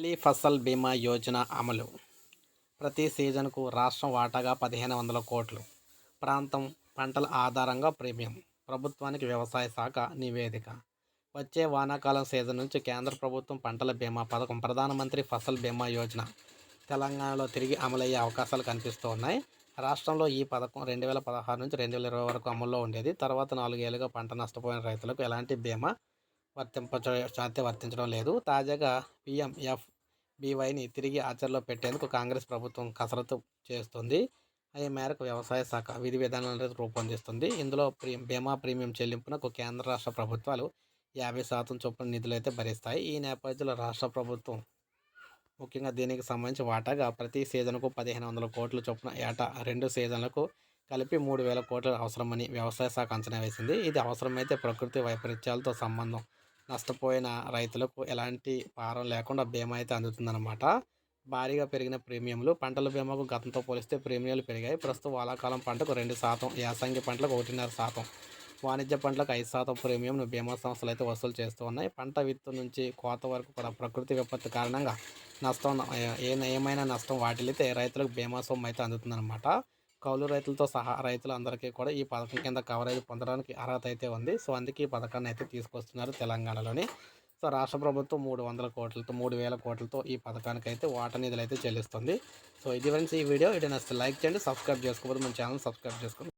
ఢిల్లీ ఫసల్ బీమా యోజన అమలు. ప్రతి సీజన్కు రాష్ట్రం వాటాగా పదిహేను వందల కోట్లు. ప్రాంతం పంటల ఆధారంగా ప్రీమియం. ప్రభుత్వానికి వ్యవసాయ శాఖ నివేదిక. వచ్చే వానాకాలం సీజన్ నుంచి కేంద్ర ప్రభుత్వం పంటల బీమా పథకం ప్రధానమంత్రి ఫసల్ బీమా యోజన తెలంగాణలో తిరిగి అమలయ్యే అవకాశాలు కనిపిస్తూ ఉన్నాయి రాష్ట్రంలో ఈ పథకం రెండు వేల పదహారు నుంచి రెండు వేల ఇరవై వరకు అమల్లో ఉండేది. తర్వాత నాలుగేళ్ళుగా పంట నష్టపోయిన రైతులకు ఎలాంటి బీమా వర్తింప వర్తించడం లేదు. తాజాగా పిఎంఎఫ్ బీవైని తిరిగి ఆచరణలో పెట్టేందుకు కాంగ్రెస్ ప్రభుత్వం కసరత్తు చేస్తుంది. ఈ మేరకు వ్యవసాయ శాఖ విధి విధానాలను రూపొందిస్తుంది. ఇందులో ప్రీ బీమా ప్రీమియం చెల్లింపునకు కేంద్ర రాష్ట్ర ప్రభుత్వాలు యాభై శాతం చొప్పున నిధులు అయితే భరిస్తాయి. ఈ నేపథ్యంలో రాష్ట్ర ప్రభుత్వం ముఖ్యంగా దీనికి సంబంధించి వాటాగా ప్రతి సీజన్కు పదిహేను వందల కోట్ల చొప్పున ఏటా రెండు సీజన్లకు కలిపి మూడు వేల కోట్లు అవసరమని వ్యవసాయ శాఖ అంచనా వేసింది. ఇది అవసరమైతే ప్రకృతి వైపరీత్యాలతో సంబంధం నష్టపోయిన రైతులకు ఎలాంటి భారం లేకుండా బీమా అయితే అందుతుందన్నమాట. భారీగా పెరిగిన ప్రీమియంలు పంటల బీమాకు గతంతో పోలిస్తే ప్రీమియంలు పెరిగాయి. ప్రస్తుతం వాలాకాలం పంటకు రెండు శాతం యాసంగి పంటలకు ఒకటిన్నర శాతం వాణిజ్య పంటలకు ఐదు శాతం ప్రీమియంను బీమా సంస్థలు అయితే వసూలు చేస్తూ ఉన్నాయి. పంట విత్తు నుంచి కోత వరకు కూడా ప్రకృతి విపత్తు కారణంగా నష్టం ఏ ఏమైనా నష్టం వాటిల్లితే రైతులకు బీమా సొమ్ము అయితే అందుతుందన్నమాట. కౌలు రైతులతో సహా రైతులు అందరికీ కూడా ఈ పథకం కింద కవరేజ్ పొందడానికి అర్హత అయితే ఉంది. సో అందుకే ఈ పథకాన్ని అయితే తీసుకొస్తున్నారు తెలంగాణలోని. సో రాష్ట్ర ప్రభుత్వం మూడు వందల కోట్లతో మూడు వేల కోట్లతో ఈ పథకానికి అయితే వాటర్ నిధులు అయితే చెల్లిస్తుంది. సో ఇది ఫ్రెండ్స్ ఈ వీడియో. ఇది నచ్చితే లైక్ చేయండి సబ్స్క్రైబ్ చేసుకోకపోతే మన ఛానల్ సబ్స్క్రైబ్ చేసుకోండి.